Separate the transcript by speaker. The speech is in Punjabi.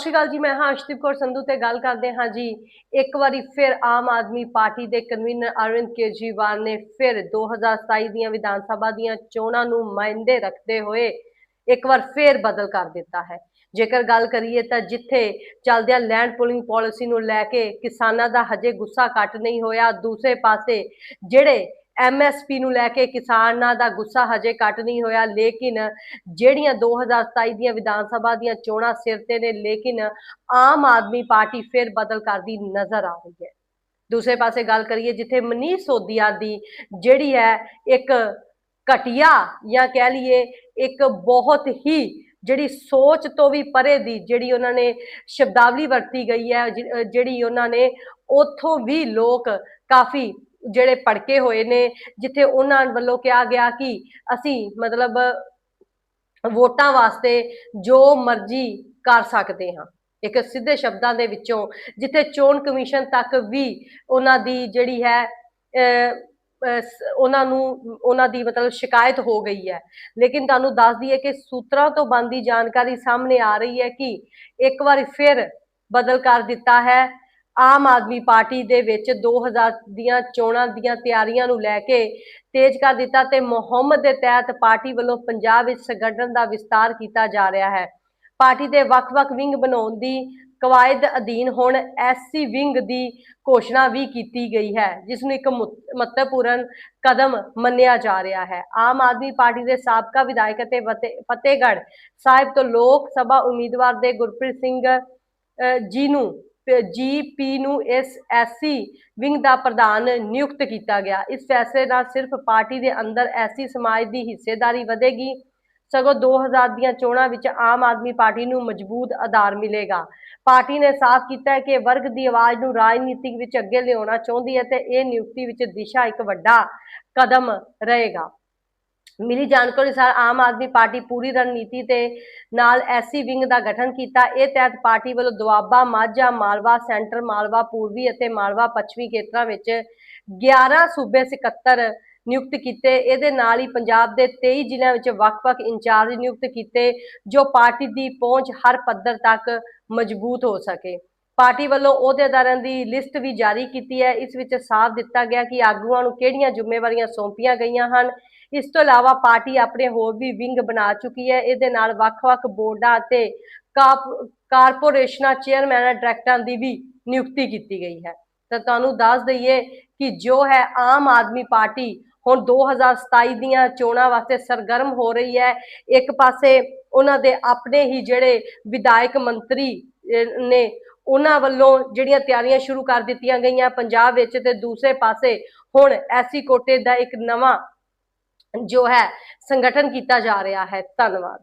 Speaker 1: ਸਤਿ ਸ਼੍ਰੀ ਅਕਾਲ ਜੀ, ਮੈਂ ਹਾਂ ਅਸ਼ਦੀਪ ਕੌਰ ਸੰਧੂ ਤੇ ਗੱਲ ਕਰਦੇ ਹਾਂ ਜੀ। ਇੱਕ ਵਾਰੀ ਫਿਰ ਆਮ ਆਦਮੀ ਪਾਰਟੀ ਦੇ ਕਨਵੀਨਰ ਅਰਵਿੰਦ ਕੇਜਰੀਵਾਲ ਨੇ ਫਿਰ 2027 ਦੀਆਂ ਵਿਧਾਨ ਸਭਾ ਦੀਆਂ ਚੋਣਾਂ ਨੂੰ ਮਾਇੰਦੇ ਰੱਖਦੇ ਹੋਏ ਇੱਕ ਵਾਰ ਫਿਰ ਬਦਲ ਕਰ ਦਿੱਤਾ ਹੈ। ਜੇਕਰ ਗੱਲ ਕਰੀਏ ਤਾਂ ਜਿੱਥੇ ਚੱਲਦਿਆਂ ਲੈਂਡ ਪੂਲਿੰਗ ਪਾਲਿਸੀ ਨੂੰ ਲੈ ਕੇ ਕਿਸਾਨਾਂ ਦਾ ਹਜੇ ਗੁੱਸਾ ਘੱਟ ਨਹੀਂ ਹੋਇਆ, ਦੂਸਰੇ ਪਾਸੇ ਜਿਹੜੇ ਐਮਐਸਪੀ ਨੂੰ ਲੈ ਕੇ ਕਿਸਾਨਾਂ ਦਾ ਗੁੱਸਾ ਹਜੇ ਘੱਟ ਨਹੀਂ ਹੋਇਆ, ਲੇਕਿਨ ਜਿਹੜੀਆਂ 2027 ਦੀਆਂ ਵਿਧਾਨ ਸਭਾ ਦੀਆਂ ਚੋਣਾਂ ਸਿਰ ਤੇ ਨੇ, ਲੇਕਿਨ ਆਮ ਆਦਮੀ ਪਾਰਟੀ ਫਿਰ ਬਦਲ ਕਰਦੀ ਨਜ਼ਰ ਆ ਰਹੀ ਹੈ। ਦੂਸਰੇ ਪਾਸੇ ਗੱਲ ਕਰੀਏ, ਜਿੱਥੇ ਮਨੀਸ਼ ਸੋਦੀਆ ਦੀ ਜਿਹੜੀ ਹੈ ਇੱਕ ਘਟੀਆ ਜਾਂ ਕਹਿ ਲਈਏ ਇੱਕ ਬਹੁਤ ਹੀ ਜਿਹੜੀ ਸੋਚ ਤੋਂ ਵੀ ਪਰੇ ਦੀ ਜਿਹੜੀ ਉਹਨਾਂ ਨੇ ਸ਼ਬਦਾਵਲੀ ਵਰਤੀ ਗਈ ਹੈ ਜਿਹੜੀ ਉਹਨਾਂ ਨੇ ਉਥੋਂ ਵੀ ਲੋਕ ਕਾਫੀ ਜਿਹੜੇ ਭੜਕੇ ਹੋਏ ਨੇ ਜਿੱਥੇ ਉਹਨਾਂ ਵੱਲੋਂ ਕਿਹਾ ਗਿਆ ਕਿ ਅਸੀਂ ਮਤਲਬ ਵੋਟਾਂ ਵਾਸਤੇ ਜੋ ਮਰਜ਼ੀ ਕਰ ਸਕਦੇ ਹਾਂ। ਇੱਕ ਸਿੱਧੇ ਸ਼ਬਦਾਂ ਦੇ ਵਿੱਚੋਂ ਜਿੱਥੇ ਚੋਣ ਕਮਿਸ਼ਨ ਤੱਕ ਵੀ ਉਹਨਾਂ ਦੀ ਜਿਹੜੀ ਹੈ ਅਹ, ਅਹ, ਉਹਨਾਂ ਨੂੰ ਉਹਨਾਂ ਦੀ ਮਤਲਬ ਸ਼ਿਕਾਇਤ ਹੋ ਗਈ ਹੈ। ਲੇਕਿਨ ਤੁਹਾਨੂੰ ਦੱਸ ਦਈਏ ਕਿ ਸੂਤਰਾਂ ਤੋਂ ਬੰਦੀ ਜਾਣਕਾਰੀ ਸਾਹਮਣੇ ਆ ਰਹੀ ਹੈ ਕਿ ਇੱਕ ਵਾਰੀ ਫਿਰ ਬਦਲ ਕਰ ਦਿੱਤਾ ਹੈ। ਆਮ ਆਦਮੀ ਪਾਰਟੀ ਦੇ ਵਿੱਚ 2000 ਦੀਆਂ ਚੋਣਾਂ ਦੀਆਂ ਤਿਆਰੀਆਂ ਨੂੰ ਲੈ ਕੇ ਤੇਜ਼ ਕਰ ਦਿੱਤਾ ਤੇ ਮੁਹੰਮਦ ਦੇ ਤਹਿਤ ਪਾਰਟੀ ਵੱਲੋਂ ਪੰਜਾਬ ਵਿੱਚ ਸੰਗਠਨ ਦਾ ਵਿਸਤਾਰ ਕੀਤਾ ਜਾ ਰਿਹਾ ਹੈ। ਪਾਰਟੀ ਦੇ ਵੱਖ-ਵੱਖ ਵਿੰਗ ਬਣਾਉਣ ਦੀ ਕਵਾਇਦ ਅਧੀਨ ਹੁਣ ਐਸਸੀ ਵਿੰਗ ਦੀ ਘੋਸ਼ਣਾ ਵੀ ਕੀਤੀ ਗਈ ਹੈ, ਜਿਸ ਨੂੰ ਇੱਕ ਮੁ- ਮਹੱਤਵਪੂਰਨ ਕਦਮ ਮੰਨਿਆ ਜਾ ਰਿਹਾ ਹੈ। ਆਮ ਆਦਮੀ ਪਾਰਟੀ ਦੇ ਸਾਬਕਾ ਵਿਧਾਇਕ ਅਤੇ ਫਤਿਹ- ਫਤਿਹਗੜ੍ਹ ਸਾਹਿਬ ਤੋਂ ਲੋਕ ਸਭਾ ਉਮੀਦਵਾਰ ਦੇ ਗੁਰਪ੍ਰੀਤ ਸਿੰਘ ਜੀ ਨੂੰ ਜੀਪੀ ਨੂੰ ਇਸ ਐਸੀ ਵਿੰਗ ਦਾ ਪ੍ਰਧਾਨ ਨਿਯੁਕਤ ਕੀਤਾ ਗਿਆ। ਇਸ ਫੈਸਲੇ ਨਾਲ ਸਿਰਫ ਪਾਰਟੀ ਦੇ ਅੰਦਰ ਐਸੀ ਸਮਾਜ ਦੀ ਹਿੱਸੇਦਾਰੀ ਵਧੇਗੀ। ਸਗੋਂ 2000 ਦੀਆਂ ਚੋਣਾਂ ਵਿੱਚ ਆਮ ਆਦਮੀ ਪਾਰਟੀ ਨੂੰ ਮਜ਼ਬੂਤ ਆਧਾਰ ਮਿਲੇਗਾ। ਪਾਰਟੀ ਨੇ ਸਾਫ਼ ਕੀਤਾ ਹੈ ਕਿ ਵਰਗ ਦੀ ਆਵਾਜ਼ ਨੂੰ ਰਾਜਨੀਤਿਕ ਵਿੱਚ ਅੱਗੇ ਲਿਆਉਣਾ ਚਾਹੁੰਦੀ ਹੈ ਤੇ ਇਹ ਨਿਯੁਕਤੀ ਵਿੱਚ ਦਿਸ਼ਾ ਇੱਕ ਵੱਡਾ ਕਦਮ ਰਹੇਗਾ। ਮਿਲੀ ਜਾਣਕਾਰੀ ਅਨੁਸਾਰ ਆਮ ਆਦਮੀ ਪਾਰਟੀ ਪੂਰੀ ਰਣਨੀਤੀ ਤੇ ਨਾਲ ਐਸਸੀ ਵਿੰਗ ਦਾ ਗਠਨ ਕੀਤਾ। ਇਹ ਤਹਿਤ ਪਾਰਟੀ ਵੱਲੋਂ ਦੁਆਬਾ, ਮਾਝਾ, ਮਾਲਵਾ, ਸੈਂਟਰ ਮਾਲਵਾ, ਪੂਰਬੀ ਅਤੇ ਮਾਲਵਾ ਪੱਛਮੀ ਖੇਤਰਾਂ ਵਿੱਚ 11 ਸੂਬੇ ਸਕੱਤਰ ਨਿਯੁਕਤ ਕੀਤੇ। ਇਹਦੇ ਨਾਲ ਹੀ ਪੰਜਾਬ ਦੇ 23 ਜ਼ਿਲ੍ਹਿਆਂ ਵਿੱਚ ਵੱਖ-ਵੱਖ ਇੰਚਾਰਜ ਨਿਯੁਕਤ ਕੀਤੇ, ਜੋ ਪਾਰਟੀ ਦੀ ਪਹੁੰਚ ਹਰ ਪੱਧਰ ਤੱਕ ਮਜ਼ਬੂਤ ਹੋ ਸਕੇ। ਪਾਰਟੀ ਵੱਲੋਂ ਅਹੁਦੇਦਾਰਾਂ ਦੀ ਲਿਸਟ ਵੀ ਜਾਰੀ ਕੀਤੀ ਹੈ। ਇਸ ਵਿੱਚ ਸਾਫ਼ ਦਿੱਤਾ ਗਿਆ ਕਿ ਆਗੂਆਂ ਨੂੰ ਕਿਹੜੀਆਂ ਜ਼ਿੰਮੇਵਾਰੀਆਂ ਸੌਂਪੀਆਂ ਗਈਆਂ ਹਨ ਇਸ ਤੋਂ ਇਲਾਵਾ ਪਾਰਟੀ ਆਪਣੇ ਹੋਰ ਵੀ ਵਿੰਗ ਬਣਾ ਚੁੱਕੀ ਹੈ। ਇਹਦੇ ਨਾਲ ਵੱਖ-ਵੱਖ ਬੋਰਡਾਂ ਅਤੇ ਕਾਪ- ਕਾਰਪੋਰੇਸ਼ਨਾਂ ਚੇਅਰਮੈਨਾਂ ਡਾਇਰੈਕਟਰਾਂ ਦੀ ਵੀ ਨਿਯੁਕਤੀ ਕੀਤੀ ਗਈ ਹੈ। ਤਾਂ ਤੁਹਾਨੂੰ ਦੱਸ ਦਈਏ ਕਿ ਜੋ ਹੈ ਆਮ ਆਦਮੀ ਪਾਰਟੀ ਹੁਣ 2027 ਦੀਆਂ ਚੋਣਾਂ ਵਾਸਤੇ ਸਰਗਰਮ ਹੋ ਰਹੀ ਹੈ। ਇੱਕ ਪਾਸੇ ਉਹਨਾਂ ਦੇ ਆਪਣੇ ਹੀ ਜਿਹੜੇ ਵਿਧਾਇਕ ਮੰਤਰੀ ਨੇ ਉਹਨਾਂ ਵੱਲੋਂ ਜਿਹੜੀਆਂ ਤਿਆਰੀਆਂ ਸ਼ੁਰੂ ਕਰ ਦਿੱਤੀਆਂ ਗਈਆਂ ਪੰਜਾਬ ਵਿੱਚ ਤੇ ਦੂਸਰੇ ਪਾਸੇ ਹੁਣ ਐਸੀ ਕੋਟੇ ਦਾ ਇੱਕ ਨਵਾਂ ਜੋ ਹੈ ਸੰਗਠਨ ਕੀਤਾ ਜਾ ਰਿਹਾ ਹੈ। ਧੰਨਵਾਦ।